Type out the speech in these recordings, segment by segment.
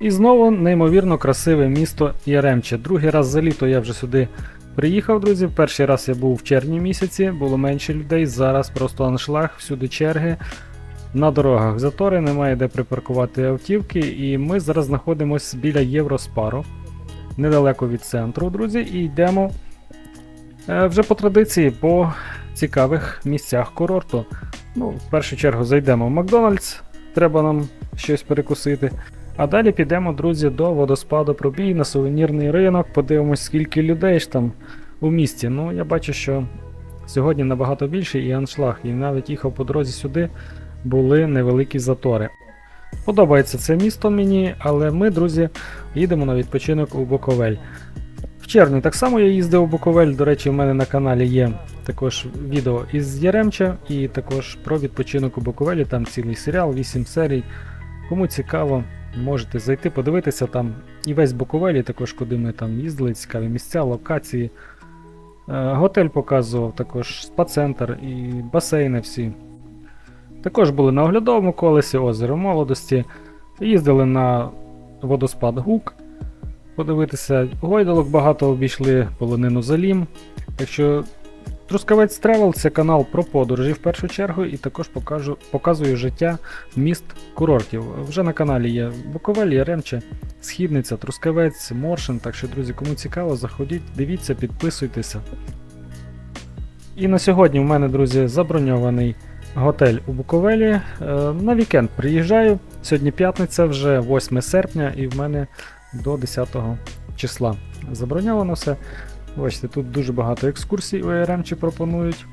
І знову неймовірно красиве місто Яремче. Другий раз за літо я вже сюди приїхав, друзі. Перший раз я був в червні місяці, було менше людей. Зараз просто аншлаг, всюди черги. На дорогах затори, немає де припаркувати автівки. І ми зараз знаходимося біля Євроспару, недалеко від центру, друзі, і йдемо е, вже по традиції по цікавих місцях курорту. Ну, в першу чергу зайдемо в Макдональдс, треба нам щось перекусити. А далі підемо, друзі, до водоспаду пробій на сувенірний ринок, подивимось, скільки людей ж там у місті. Ну, я бачу, що сьогодні набагато більше і аншлаг, і навіть їхав по дорозі сюди, були невеликі затори. Подобається це місто мені, але ми, друзі, їдемо на відпочинок у Буковель. В червні так само я їздив у Буковель. До речі, у мене на каналі є також відео із Яремча і також про відпочинок у Буковелі. Там цілий серіал, 8 серій. Кому цікаво, можете зайти, подивитися там і весь Буковель, і також куди ми там їздили, цікаві місця, локації. Е, Готель показував, також спа-центр і басейни всі. Також були на оглядовому колесі, озеро молодості. Їздили на водоспад Гук. Подивитися, гойдалок багато обійшли полонину Залім. Так Трускавець Тревел це канал про подорожі в першу чергу, і також покажу, показую життя міст курортів. Вже на каналі є Буковель, Яремче, Східниця, Трускавець, Моршин. Так що, друзі, кому цікаво, заходіть, дивіться, підписуйтеся. І на сьогодні в мене, друзі, заброньований готель у Буковелі. Е, На вікенд приїжджаю. Сьогодні п'ятниця, вже 8 серпня, і в мене до 10 числа заброньовано все. Бачите, тут дуже багато екскурсій у ЕРМчі пропонують.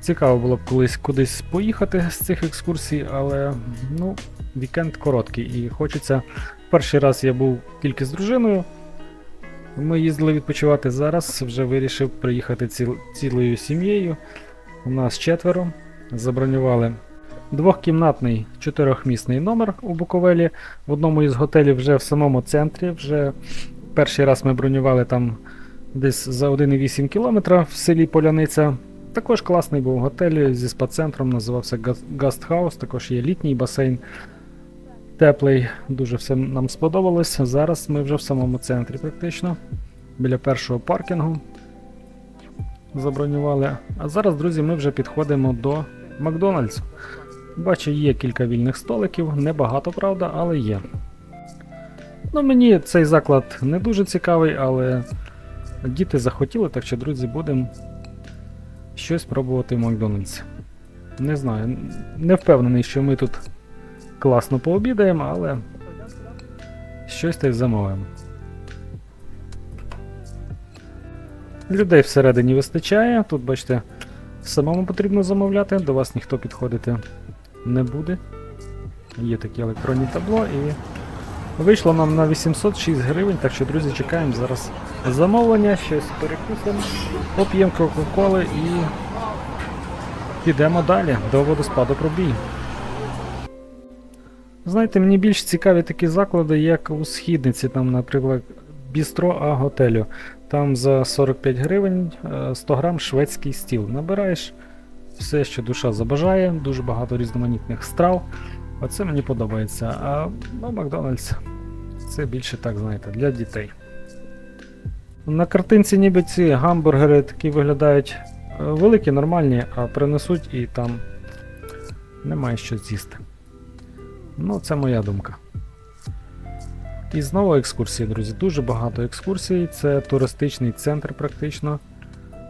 Цікаво було б колись кудись поїхати з цих екскурсій, але ну, вікенд короткий і хочеться. Перший раз я був тільки з дружиною. Ми їздили відпочивати зараз, вже вирішив приїхати ціл, цілою сім'єю. У нас четверо. Забронювали двохкімнатний чотирьохмісний номер у Буковелі. В одному із готелів вже в самому центрі. Вже перший раз ми бронювали там десь за 1,8 км в селі Поляниця. Також класний був готель зі спа-центром, називався Гастхаус, також є літній басейн. Теплий, дуже все нам сподобалось. Зараз ми вже в самому центрі практично, біля першого паркінгу забронювали. А зараз, друзі, ми вже підходимо до Макдональдсу. Бачу, є кілька вільних столиків, небагато, правда, але є. Ну, мені цей заклад не дуже цікавий, але діти захотіли, так що, друзі, будемо щось пробувати в Макдональдсі. Не знаю, не впевнений, що ми тут класно пообідаємо, але щось та замовимо. Людей всередині вистачає. Тут, бачите, самому потрібно замовляти, до вас ніхто підходити не буде. Є такі електронні табло і вийшло нам на 806 гривень, так що, друзі, чекаємо зараз замовлення, щось перекусимо, поп'ємо Кока-Коли і підемо далі до водоспаду пробій. Знаєте, мені більш цікаві такі заклади, як у східниці, там, наприклад, Бістро А готелю. Там за 45 гривень е, 100 грам шведський стіл. Набираєш все, що душа забажає, дуже багато різноманітних страв. Оце мені подобається. А ну, Макдональдс це більше так, знаєте, для дітей. На картинці ніби ці гамбургери такі виглядають е, великі, нормальні, а принесуть і там немає що з'їсти. Ну, це моя думка. І знову екскурсії, друзі. Дуже багато екскурсій. Це туристичний центр практично.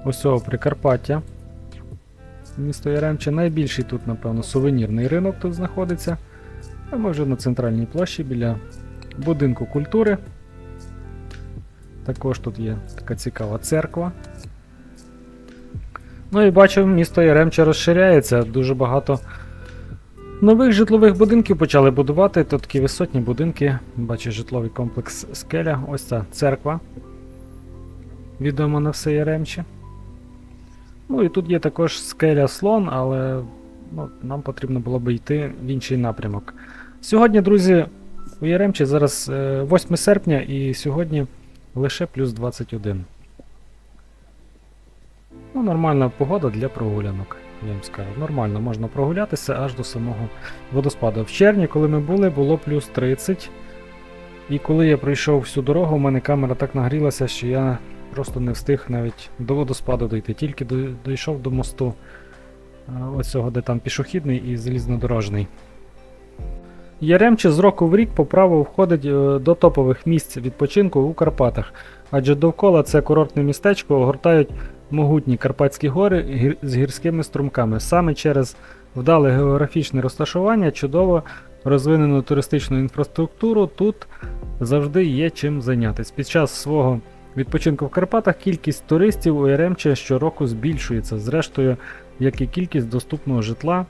Ось цього Прикарпаття. Місто Яремче. Найбільший тут, напевно, сувенірний ринок тут знаходиться. А ми вже на центральній площі біля будинку культури. Також тут є така цікава церква. Ну і бачу, місто Яремче розширяється. Дуже багато Нових житлових будинків почали будувати. Тут такі висотні будинки. Бачу житловий комплекс скеля. Ось ця церква. Відома на все Яремче. Ну і тут є також скеля слон, але ну, нам потрібно було би йти в інший напрямок. Сьогодні, друзі, у Яремчі зараз е, 8 серпня і сьогодні лише плюс 21. Ну, нормальна погода для прогулянок. Я вам скажу, нормально, можна прогулятися аж до самого водоспаду. В червні, коли ми були, було плюс 30. І коли я пройшов всю дорогу, у мене камера так нагрілася, що я просто не встиг навіть до водоспаду дойти. Тільки дійшов до мосту а, оцього, де там пішохідний і залізнодорожний. Яремче з року в рік по праву входить е, до топових місць відпочинку у Карпатах, адже довкола це курортне містечко огортають могутні Карпатські гори з гірськими струмками. Саме через вдале географічне розташування, чудово розвинену туристичну інфраструктуру, тут завжди є чим зайнятися. Під час свого відпочинку в Карпатах кількість туристів у Яремче щороку збільшується, зрештою, як і кількість доступного житла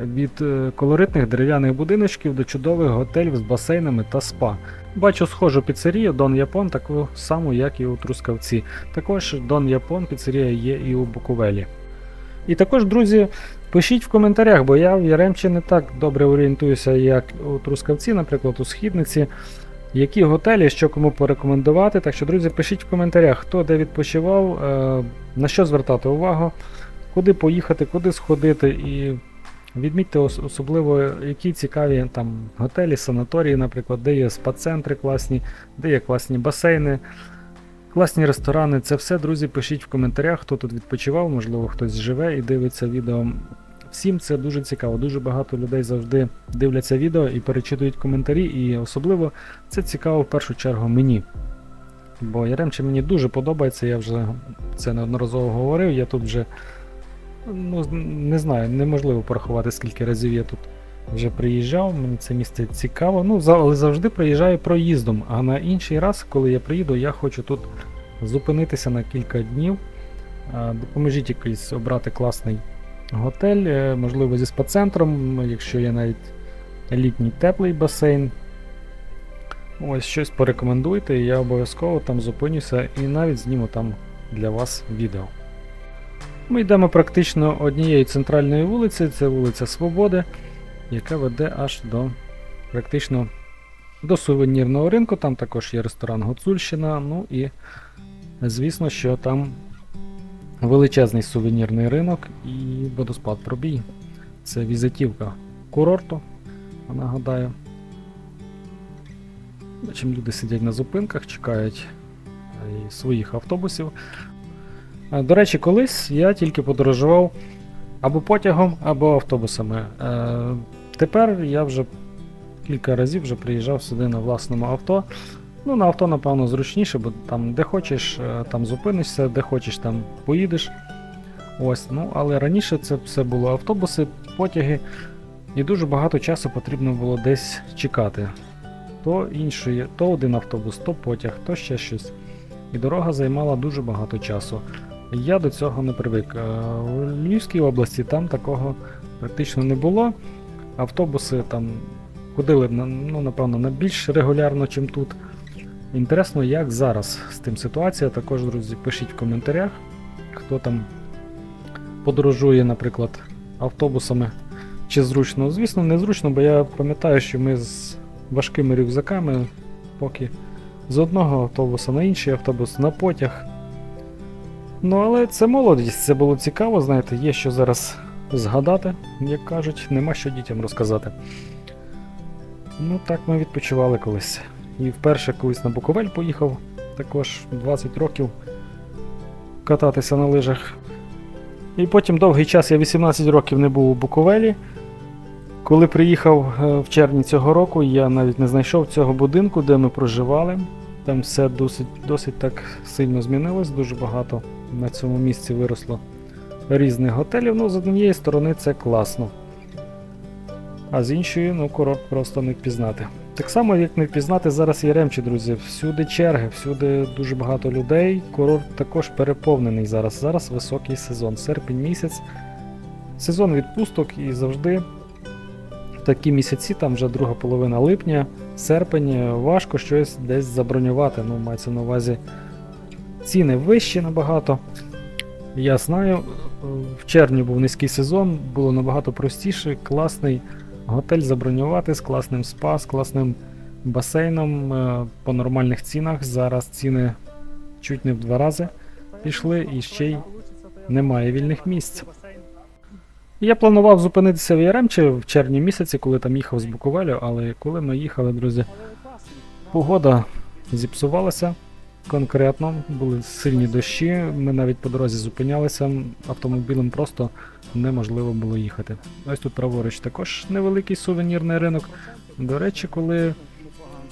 від е, колоритних дерев'яних будиночків до чудових готелів з басейнами та спа. Бачу схожу піцерію Дон Япон, таку саму, як і у Трускавці. Також Дон Япон піцерія є і у Буковелі. І також, друзі, пишіть в коментарях, бо я в Яремчі не так добре орієнтуюся, як у Трускавці, наприклад, у Східниці. Які готелі, що кому порекомендувати. Так що, друзі, пишіть в коментарях, хто де відпочивав, е, на що звертати увагу, куди поїхати, куди сходити. І відмітьте особливо, які цікаві там готелі, санаторії, наприклад, де є спа-центри класні, де є класні басейни, класні ресторани. Це все, друзі, пишіть в коментарях, хто тут відпочивав, можливо, хтось живе і дивиться відео. Всім це дуже цікаво. Дуже багато людей завжди дивляться відео і перечитують коментарі, і особливо це цікаво в першу чергу мені. Бо Яремче мені дуже подобається, я вже це неодноразово говорив. Я тут вже ну, не знаю, неможливо порахувати, скільки разів я тут вже приїжджав. Мені це місце цікаво. Ну, але завжди приїжджаю проїздом. А на інший раз, коли я приїду, я хочу тут зупинитися на кілька днів. Допоможіть якийсь обрати класний готель, е, можливо, зі спа-центром, якщо є навіть літній теплий басейн. Ось щось порекомендуйте, я обов'язково там зупинюся і навіть зніму там для вас відео. Ми йдемо практично однією центральною вулиці, це вулиця Свободи, яка веде аж до практично до сувенірного ринку. Там також є ресторан Гуцульщина. Ну і звісно, що там величезний сувенірний ринок і водоспад пробій. Це візитівка курорту, нагадаю. Бачимо, люди сидять на зупинках, чекають е, своїх автобусів. До речі, колись я тільки подорожував або потягом, або автобусами. Е, Тепер я вже кілька разів вже приїжджав сюди на власному авто. Ну, на авто, напевно, зручніше, бо там де хочеш, е, там зупинишся, де хочеш, там поїдеш. Ось, ну, але раніше це все було автобуси, потяги, і дуже багато часу потрібно було десь чекати. То інший, то один автобус, то потяг, то ще щось. І дорога займала дуже багато часу. Я до цього не привик. Е, У Львівській області там такого практично не було. Автобуси там ходили ну, напевно, на більш регулярно, ніж тут. Інтересно, як зараз з тим ситуація. Також, друзі, пишіть в коментарях, хто там подорожує, наприклад, автобусами. Чи зручно? Звісно, незручно, бо я пам'ятаю, що ми з важкими рюкзаками, поки з одного автобуса на інший автобус, на потяг. Ну, але це молодість, це було цікаво, знаєте, є що зараз згадати, як кажуть, нема що дітям розказати. Ну, так ми відпочивали колись. І вперше колись на Буковель поїхав, також 20 років кататися на лижах. І потім довгий час я 18 років не був у Буковелі. Коли приїхав е, в червні цього року, я навіть не знайшов цього будинку, де ми проживали. Там все досить, досить так сильно змінилось, дуже багато на цьому місці виросло різних готелів. Ну, з однієї сторони, це класно. А з іншої, ну, курорт просто не впізнати. Так само, як не впізнати зараз Яремчі, друзі. Всюди черги, всюди дуже багато людей. Курорт також переповнений зараз. Зараз високий сезон, серпень місяць. Сезон відпусток і завжди в такі місяці, там вже друга половина липня, серпень, важко щось десь забронювати. Ну, мається на увазі ціни вищі набагато. Я знаю, в червні був низький сезон, було набагато простіше, класний готель забронювати з класним спа, з класним басейном е, по нормальних цінах. Зараз ціни чуть не в два рази пішли і ще й немає вільних місць. Я планував зупинитися в Яремче в червні місяці, коли там їхав з Буковелю, але коли ми їхали, друзі, Погода зіпсувалася конкретно, були сильні дощі, ми навіть по дорозі зупинялися, автомобілем просто неможливо було їхати. Ось тут праворуч також невеликий сувенірний ринок. До речі, коли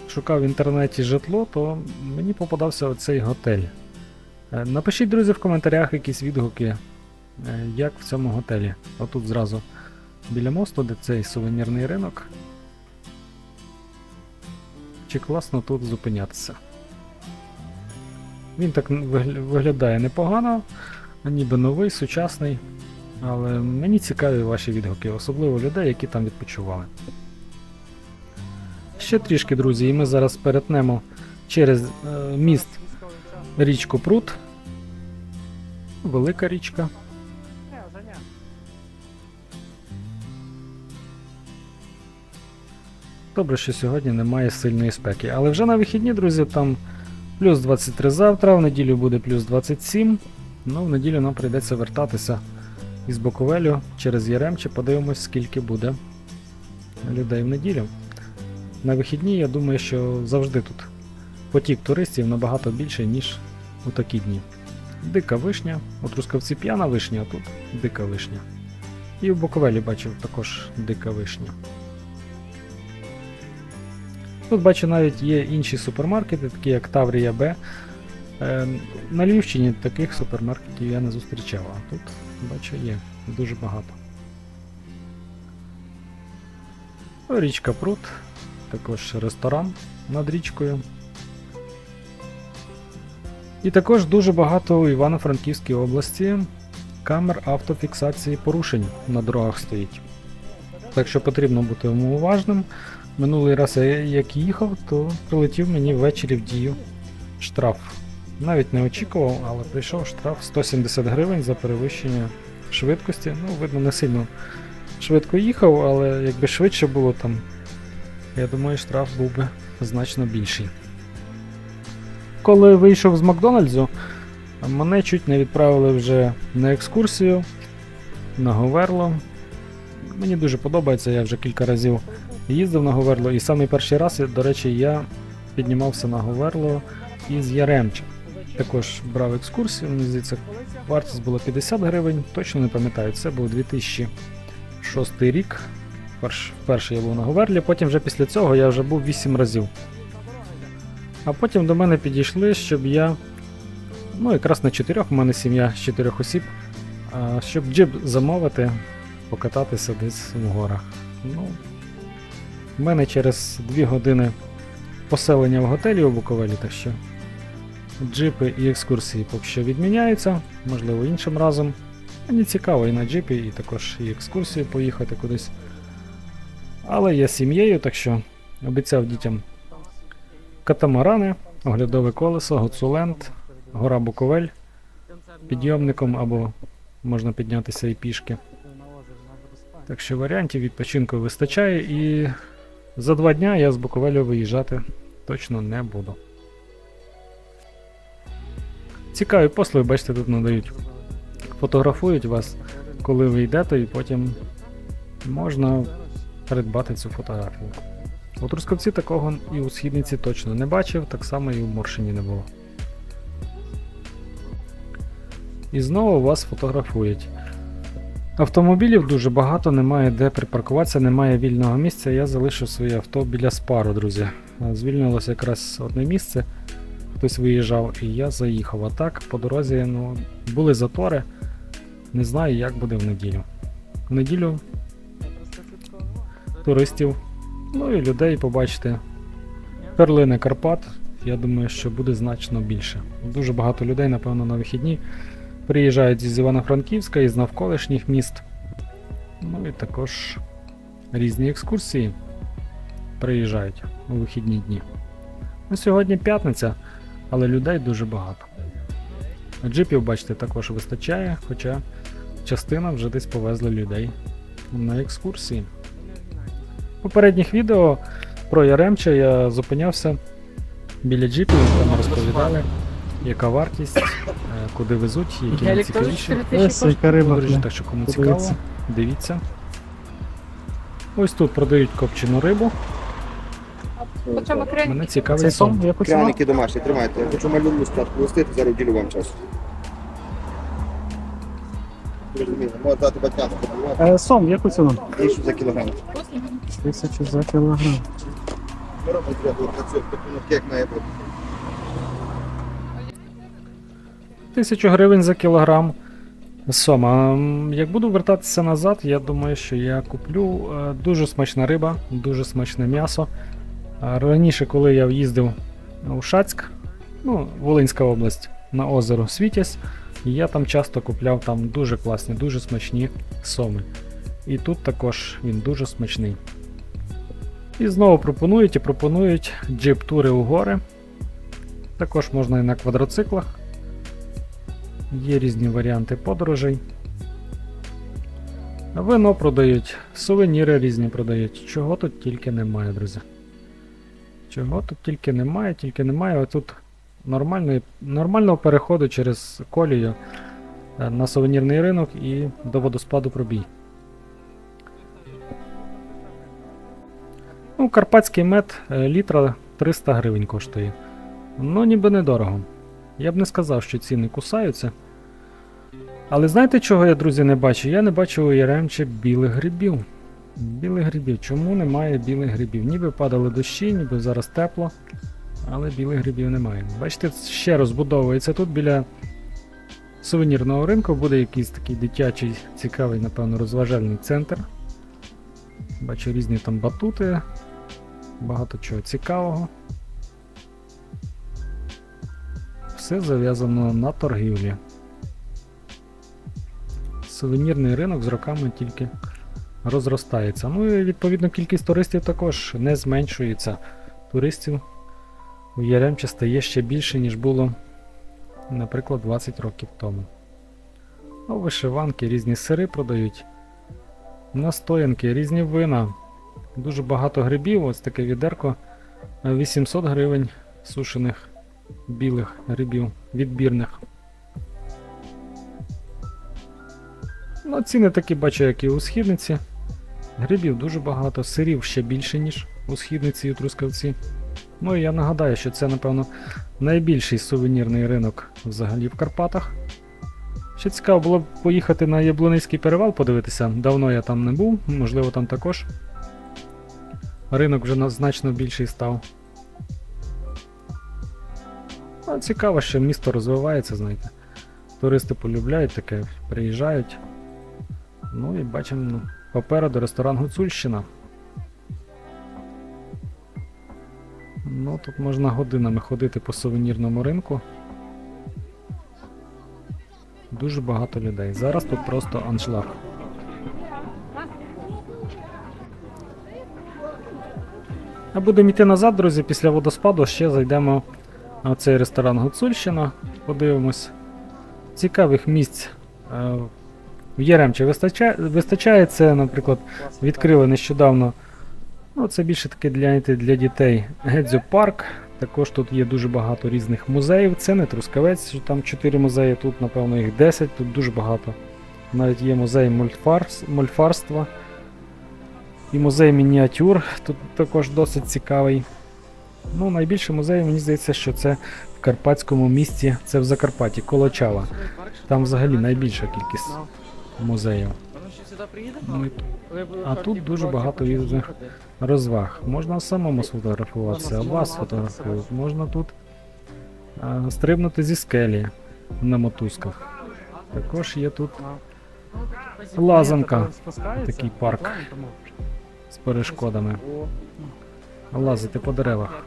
шукав в інтернеті житло, то мені попадався оцей готель. Е, Напишіть, друзі, в коментарях якісь відгуки, е, як в цьому готелі. Отут зразу біля мосту, де цей сувенірний ринок. Чи класно тут зупинятися? Він так виглядає непогано, ніби новий, сучасний. Але мені цікаві ваші відгуки, особливо людей, які там відпочивали. Ще трішки, друзі, і ми зараз перетнемо через е, міст річку Прут. Велика річка. Добре, що сьогодні немає сильної спеки. Але вже на вихідні, друзі, там плюс 23 завтра, в неділю буде плюс 27. Ну, в неділю нам прийдеться вертатися із Боковелю через Яремче. Подивимось, скільки буде людей в неділю. На вихідні, я думаю, що завжди тут потік туристів набагато більший, ніж у такі дні. Дика вишня, у Трускавці п'яна вишня, а тут дика вишня. І в Боковелі бачив також дика вишня. Тут бачу навіть є інші супермаркети, такі як Таврія Б. Е, на Львівщині таких супермаркетів я не зустрічав, а тут бачу є дуже багато. Річка Прут, також ресторан над річкою. І також дуже багато у Івано-Франківській області камер автофіксації порушень на дорогах стоїть. Так що потрібно бути уважним. Минулий раз я як їхав, то прилетів мені ввечері в дію штраф. Навіть не очікував, але прийшов штраф 170 гривень за перевищення швидкості. Ну, видно, не сильно швидко їхав, але якби швидше було там, я думаю, штраф був би значно більший. Коли вийшов з Макдональдсу, мене чуть не відправили вже на екскурсію на Говерло. Мені дуже подобається, я вже кілька разів їздив на Говерло, і самий перший раз, до речі, я піднімався на Говерло із Яремча. Також брав екскурсію, мені здається, вартість була 50 гривень, точно не пам'ятаю, це був 2006 рік. Перш, вперше я був на Говерлі, потім вже після цього я вже був 8 разів. А потім до мене підійшли, щоб я. Ну, якраз на чотирьох, у мене сім'я з чотирьох осіб, щоб джип замовити, покататися десь в горах. Ну, в мене через 2 години поселення в готелі у Буковелі, так що джипи і екскурсії поки що відміняються, можливо, іншим разом. Мені цікаво і на джипі, і також і екскурсію поїхати кудись. Але я сім'єю, так що обіцяв дітям катамарани, оглядове колесо, Гуцуленд, гора Буковель підйомником або можна піднятися і пішки. Так що варіантів відпочинку вистачає і за два дня я з Буковелю виїжджати точно не буду. Цікаві послуги, бачите, тут надають. Фотографують вас, коли ви йдете, і потім можна придбати цю фотографію. У Трускавці такого і у східниці точно не бачив, так само і у Моршині не було. І знову вас фотографують. Автомобілів дуже багато, немає де припаркуватися, немає вільного місця. Я залишив своє авто біля спару, друзі. Звільнилося якраз одне місце, хтось виїжджав, і я заїхав. А так, по дорозі ну, були затори. Не знаю, як буде в неділю. В неділю туристів, ну і людей побачите. Перлини Карпат, я думаю, що буде значно більше. Дуже багато людей, напевно, на вихідні приїжджають з Івано-Франківська, із навколишніх міст. Ну і також різні екскурсії приїжджають у вихідні дні. Ну, сьогодні п'ятниця, але людей дуже багато. Джипів, бачите, також вистачає, хоча частина вже десь повезли людей на екскурсії. В попередніх відео про Яремча я зупинявся біля джипів, там розповідали, яка вартість, куди везуть, які теж найцікавіші. 4 тисячі яка риба. Друзі, так що кому Подивіться. цікаво, дивіться. Ось тут продають копчену рибу. Чому криники? Мене цікавить Цей сом. Пряники домашні, тримайте. Я хочу малюнку спочатку листити, зараз ділю вам час. Можна дати. Е, сом, яку ціну? Більше за кілограм. Тисячу за кілограм. Ми робимо працює, як має бути. Тисячу гривень за кілограм. Сома. Як буду вертатися назад, я думаю, що я куплю е, дуже смачна риба, дуже смачне м'ясо. Раніше, коли я їздив у Шацьк, ну, Волинська область, на озеро Світязь, я там часто купляв там дуже класні, дуже смачні соми. І тут також він дуже смачний. І знову пропонують і пропонують джип-тури у гори. Також можна і на квадроциклах. Є різні варіанти подорожей. Вино продають, сувеніри різні продають. Чого тут тільки немає, друзі. Чого тут тільки немає, тільки немає. Тут нормальної, нормального переходу через колію е, на сувенірний ринок і до водоспаду пробій. Ну, карпатський мед е, літра 300 гривень коштує. Ну, ніби недорого. Я б не сказав, що ціни кусаються. Але знаєте, чого я, друзі, не бачу? Я не бачу у Яремче білих грибів. Білих грибів. Чому немає білих грибів? Ніби падали дощі, ніби зараз тепло, але білих грибів немає. Бачите, ще розбудовується тут біля сувенірного ринку буде якийсь такий дитячий, цікавий, напевно, розважальний центр. Бачу різні там батути, багато чого цікавого. Все зав'язано на торгівлі. Сувенірний ринок з роками тільки розростається. Ну і відповідно кількість туристів також не зменшується. Туристів у Яремче стає ще більше, ніж було, наприклад, 20 років тому. Ну, вишиванки, різні сири продають, настоянки, різні вина. Дуже багато грибів, ось таке відерко. е, 800 гривень сушених білих грибів, відбірних. Ну, ціни такі бачу, як і у східниці. Грибів дуже багато, сирів ще більше, ніж у східниці і у трускавці. Ну і я нагадаю, що це, напевно, найбільший сувенірний ринок взагалі в Карпатах. Ще цікаво було б поїхати на Яблуницький перевал подивитися. Давно я там не був, можливо, там також. Ринок вже значно більший став. Ну, цікаво, що місто розвивається, знаєте. Туристи полюбляють таке, приїжджають. Ну і бачимо ну, попереду ресторан Гуцульщина. Ну, тут можна годинами ходити по сувенірному ринку. Дуже багато людей. Зараз тут просто аншлаг. А будемо йти назад, друзі, після водоспаду ще зайдемо на цей ресторан Гуцульщина. Подивимось. Цікавих місць е, в Яремче вистачає, вистачає. Це, наприклад, відкрили нещодавно. Ну, це більше таки для, для дітей. Гедзю парк. Також тут є дуже багато різних музеїв. Це не Трускавець, там 4 музеї, тут, напевно, їх 10, тут дуже багато. Навіть є музей мольфарс, мольфарства. І музей мініатюр, тут також досить цікавий. Ну, найбільше музей, мені здається, що це в карпатському місті, це в Закарпатті, Колочава. Там взагалі найбільша кількість музеїв. Ну, А тут дуже багато різних розваг. Можна самому сфотографуватися, а вас фотографують. Можна тут а, стрибнути зі скелі на мотузках. Також є тут лазанка, такий парк з перешкодами. Лазити по деревах.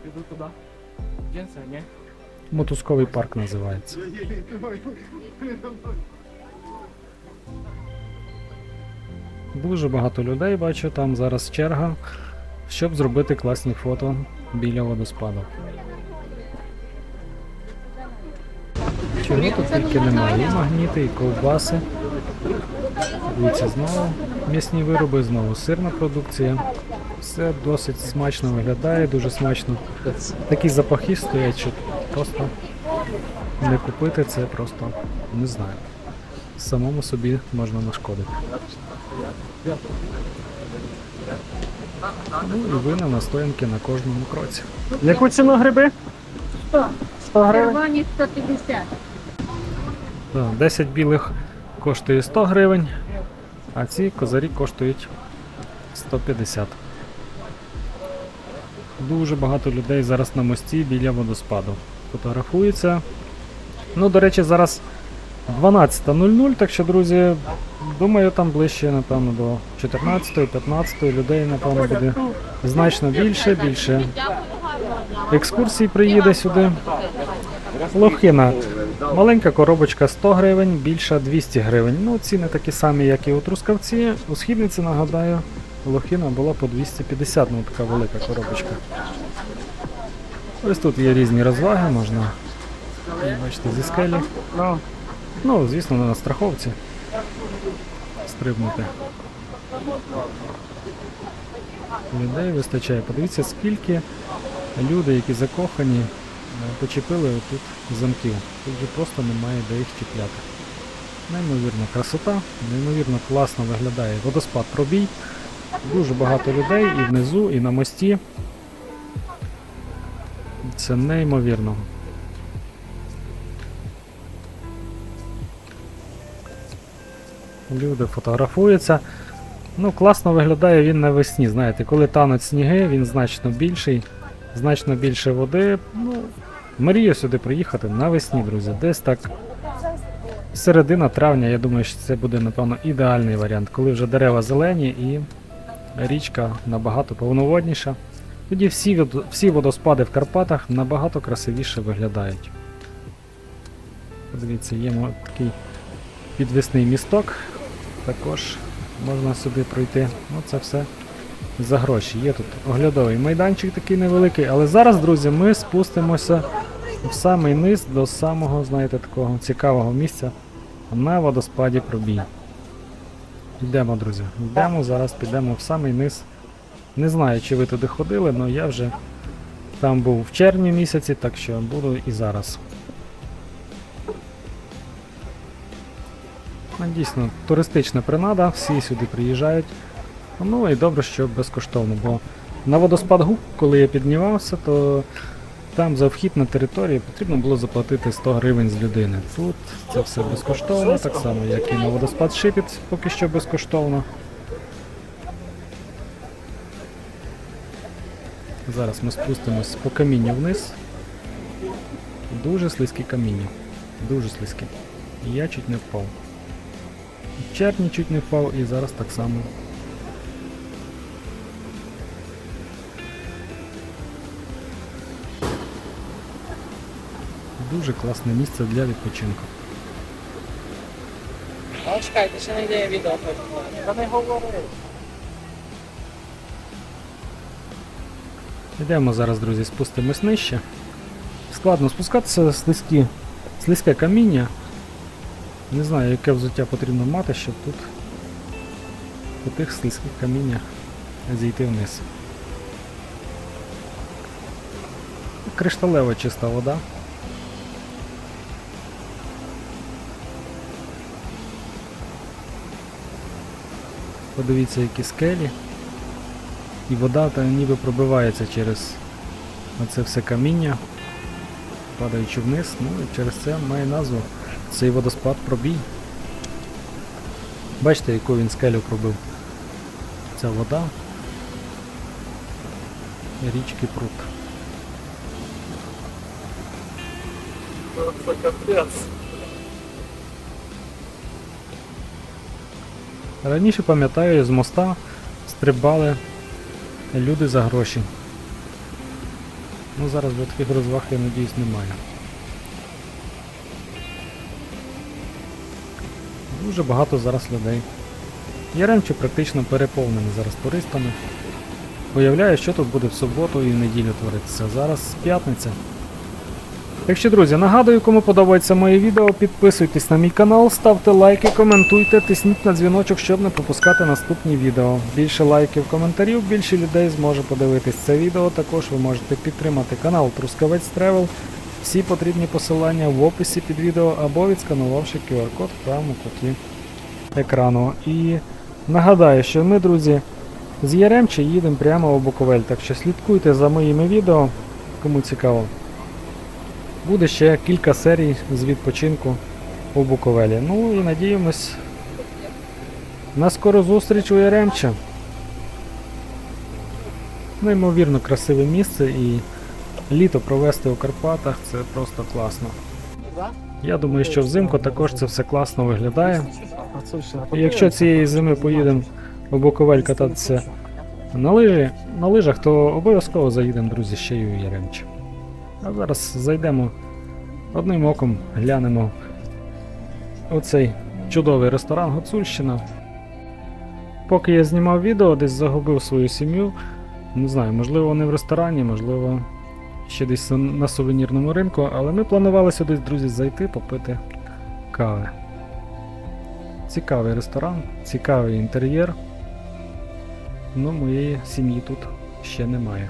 Мотузковий парк називається. Дуже багато людей бачу, там зараз черга, щоб зробити класні фото біля водоспаду. Чого тут тільки немає? І магніти, і ковбаси. Дивіться, знову м'ясні вироби, знову сирна продукція. Все досить смачно виглядає, дуже смачно. Такі запахи стоять, що просто не купити це просто не знаю. Самому собі можна нашкодити. Ну і вина настоянки на кожному кроці. Яку ціну гриби? 100. 100 гривень. Червоні 150. Так, 10 білих коштує 100 гривень, а ці козарі коштують 150. Дуже багато людей зараз на мості біля водоспаду. Фотографуються. Ну, до речі, зараз 12.00, так що, друзі, думаю, там ближче, напевно, до 14-15 людей, напевно, буде значно більше, більше екскурсій приїде сюди. Лохина. Маленька коробочка 100 гривень, більша 200 гривень. Ну, ціни такі самі, як і у Трускавці. У східниці, нагадаю, лохина була по 250, ну така велика коробочка. Ось тут є різні розваги, можна бачите, зі скелі. Ну, звісно, на страховці. Стрибнути. Людей вистачає. Подивіться, скільки люди, які закохані, е, почепили тут замків. Тут же просто немає де їх чіпляти. Неймовірна красота, неймовірно класно виглядає водоспад пробій. Дуже багато людей і внизу, і на мості. Це неймовірно. Люди фотографуються. Ну, класно виглядає він навесні. Знаєте, коли тануть сніги, він значно більший, значно більше води. Ну, мрію сюди приїхати навесні, друзі. Десь так. Середина травня, я думаю, що це буде, напевно, ідеальний варіант, коли вже дерева зелені і річка набагато повноводніша. Тоді всі, всі водоспади в Карпатах набагато красивіше виглядають. Подивіться, є такий підвісний місток. Також можна сюди пройти. Ну це все за гроші. Є тут оглядовий майданчик такий невеликий, але зараз, друзі, ми спустимося в самий низ до самого, знаєте, такого цікавого місця на водоспаді пробій. Йдемо, друзі. Йдемо, зараз підемо в самий низ. Не знаю, чи ви туди ходили, але я вже там був в червні місяці, так що буду і зараз. Ну, Дійсно, туристична принада, всі сюди приїжджають. Ну і добре, що безкоштовно, бо на водоспад Гук, коли я піднімався, то там за вхід на територію потрібно було заплатити 100 гривень з людини. Тут це все безкоштовно, так само, як і на водоспад Шипіт, поки що безкоштовно. Зараз ми спустимось по камінню вниз. Дуже слизькі каміння. Дуже слизькі. Я чуть не впав. В червні чуть не впав і зараз так само. Дуже класне місце для відпочинку. Чекайте, ще не йде відео. Та не говори. Йдемо зараз, друзі, спустимось нижче. Складно спускатися, слизькі, слизьке каміння. Не знаю, яке взуття потрібно мати, щоб тут по тих слизьких каміннях зійти вниз. Кришталева чиста вода. Подивіться, які скелі. І вода та ніби пробивається через оце все каміння, падаючи вниз, ну і через це має назву цей водоспад пробій. Бачите, яку він скелю пробив. Ця вода. Річки прут. Це капець. Раніше пам'ятаю, з моста стрибали люди за гроші. Ну зараз вже таких розваг, я надіюсь, немає. Дуже багато зараз людей. Яремче практично переповнений зараз туристами. Уявляю, що тут буде в суботу і неділю творитися. Зараз п'ятниця. Так що, друзі, нагадую, кому подобається моє відео, підписуйтесь на мій канал, ставте лайки, коментуйте, тисніть на дзвіночок, щоб не пропускати наступні відео. Більше лайків, коментарів, більше людей зможе подивитись це відео. Також ви можете підтримати канал Трускавець Тревел. Всі потрібні посилання в описі під відео або відсканувавши QR-код в правому куті екрану. І нагадаю, що ми, друзі, З Яремча їдемо прямо у Буковель, так що слідкуйте за моїми відео, кому цікаво. Буде ще кілька серій з відпочинку у Буковелі. Ну і надіємось на скору зустріч у Яремча. Неймовірно красиве місце і літо провести у Карпатах це просто класно. Я думаю, що взимку також це все класно виглядає. І якщо цієї зими поїдемо у Буковель кататися на лижі, на лижах, то обов'язково заїдемо, друзі, ще й у Яремче. А зараз зайдемо одним оком, глянемо оцей чудовий ресторан Гуцульщина. Поки я знімав відео, десь загубив свою сім'ю. Не знаю, можливо, вони в ресторані, можливо, ще десь на сувенірному ринку, але ми планували сюди, друзі, зайти, попити кави. Цікавий ресторан, цікавий інтер'єр. Ну, моєї сім'ї тут ще немає.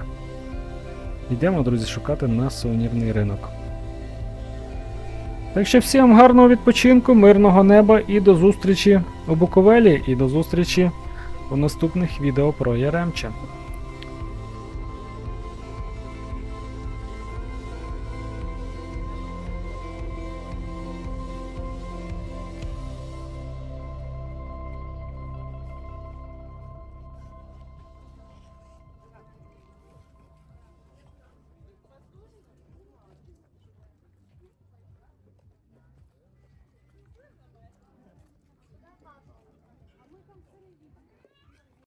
Йдемо, друзі, шукати на сувенірний ринок. Так що всім гарного відпочинку, мирного неба і до зустрічі у Буковелі, і до зустрічі у наступних відео про Яремча.